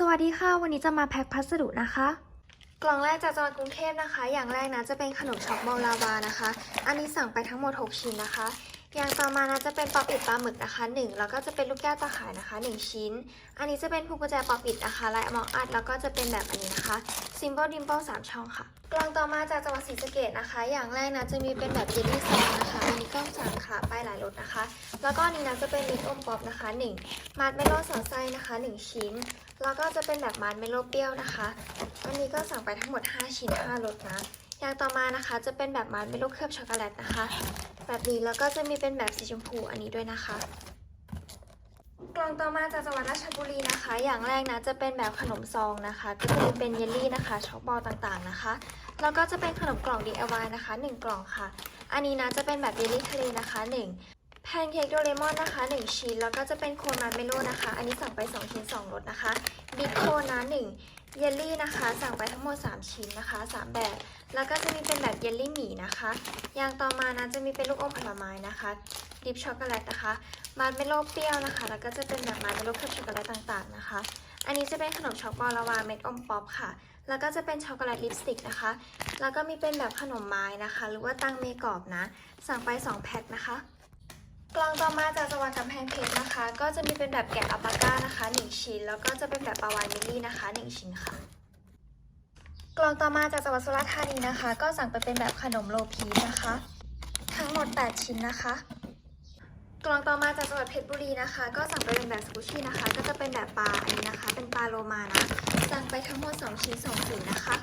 สวัสดีค่ะ วันนี้จะมาแพ็คพัสดุนะคะ กล่องแรกจากจังหวัดกรุงเทพนะคะ อย่างแรกนะจะเป็นขนมช็อกโบลาวานะคะ อันนี้สั่งไปทั้งหมด 6 ชิ้นนะคะ อย่างต่อมานะจะเป็นปอปิดปลาหมึกนะคะ 1 แล้วก็จะเป็นลูกแก้วตาข่ายนะคะ 1 ชิ้น อันนี้จะเป็นพวงกุญแจปอปิดนะคะลายมองอัดแล้วก็จะเป็นแบบอันนี้นะคะซิมโบลดิมเปิลสามช่องค่ะ กล่องต่อมาจากจังหวัดศรีสะเกดนะคะ อย่างแรกนะจะมีเป็นแบบเจลลี่ซองนะคะอันนี้ก็สั่งค่ะไปหลายรสนะคะ แล้วก็อันนี้นะจะเป็นลิ้นอมป๊อปนะคะ 1 มาร์เมลโล่สอดไส้นะคะ 1 ชิ้น แล้วก็จะเป็นแบบมาร์ชเมโลเปรี้ยวนะคะอันนี้ก็สั่งไปทั้งหมด 5 ชิ้น5รสนะ อย่างต่อมานะคะจะเป็นแบบมาร์ชเมโลเคลือบช็อกโกแลตนะคะ แบบนี้แล้วก็จะมีเป็นแบบสีชมพูอันนี้ด้วยนะคะ กล่องต่อมาจากจังหวัดราชบุรีนะคะ อย่างแรกนะจะเป็นแบบขนมซองนะคะ ก็จะเป็นเยลลี่นะคะช็อกบอลต่างๆนะคะ แล้วก็จะเป็นขนมกล่อง DIY นะคะ 1 กล่องค่ะ อันนี้นะจะเป็นแบบเยลลี่ทะเลนะคะ 1 แพนเค้กโดเรมอนนะคะ 1 ชิ้น แล้วก็จะเป็นโคนมาร์เมลโลนะคะ อันนี้สั่งไป 2 ชิ้น 2รสนะคะบิ๊กโคนนะ1เยลลี่นะคะ สั่งไปทั้งหมด 3 ชิ้นนะคะ 3 แบบ แล้วก็จะมีเป็นแบบเยลลี่หมี่นะคะ อย่างต่อมานะจะมีเป็นลูกอมผลไม้นะคะดิปช็อกโกแลตนะคะมาร์เมลโล่เปรี้ยวนะคะ แล้วก็จะเป็นแบบมาร์เมลโล่เคลือบช็อกโกแลตต่างๆนะคะ อันนี้จะเป็นขนมช็อกโกแลาวาเม็ดอมป๊อปค่ะ แล้วก็จะเป็นช็อกโกแลตลิปสติกนะคะ แล้วก็มีเป็นแบบขนมไม้นะคะ หรือว่าตั้งเมกรอบนะ สั่งไป 2 แพ็คนะคะ กล่องต่อมาจากจังหวัดกำแพงเพชรนะคะ ก็จะมีเป็นแบบแกะอัลปาก้านะคะ 1 ชิ้น แล้วก็จะเป็นแบบปลาวายมิลลี่นะคะ 1 ชิ้นค่ะ กล่องต่อมาจากจังหวัดสุราษฎร์ธานีนะคะ ก็สั่งไปเป็นแบบขนมโลพีนะคะ ทั้งหมด 8 ชิ้นนะคะ กล่องต่อมาจากจังหวัดเพชรบุรีนะคะ ก็สั่งไปเป็นแบบสกูชี่นะคะ ก็จะเป็นแบบปลาอันนี้นะคะ เป็นปลาโลมานะ สั่งไปทั้งหมด 2 ชิ้น2สีนะคะ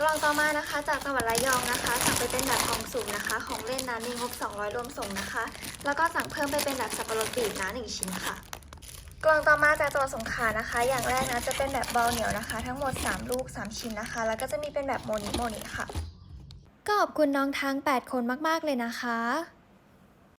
กล่องต่อมานะคะ จากจังหวัดระยองนะคะ สั่งไปเป็นแบบกล่องสุ่มนะคะ ของเล่นนะมีงบ 200 รวมส่งนะคะ แล้วก็สั่งเพิ่มไปเป็นแบบสับปะรดบีบนะ1ชิ้นค่ะ กล่องต่อมาจากจังหวัดสงขลานะคะ อย่างแรกนะจะเป็นแบบบอลเหนียวนะคะ ทั้งหมด 3 ลูก 3 ชิ้นนะคะ แล้วก็จะมีเป็นแบบโมนิโมนิค่ะก็ขอบคุณน้องทั้ง 8 คนมาก ๆ เลยนะคะ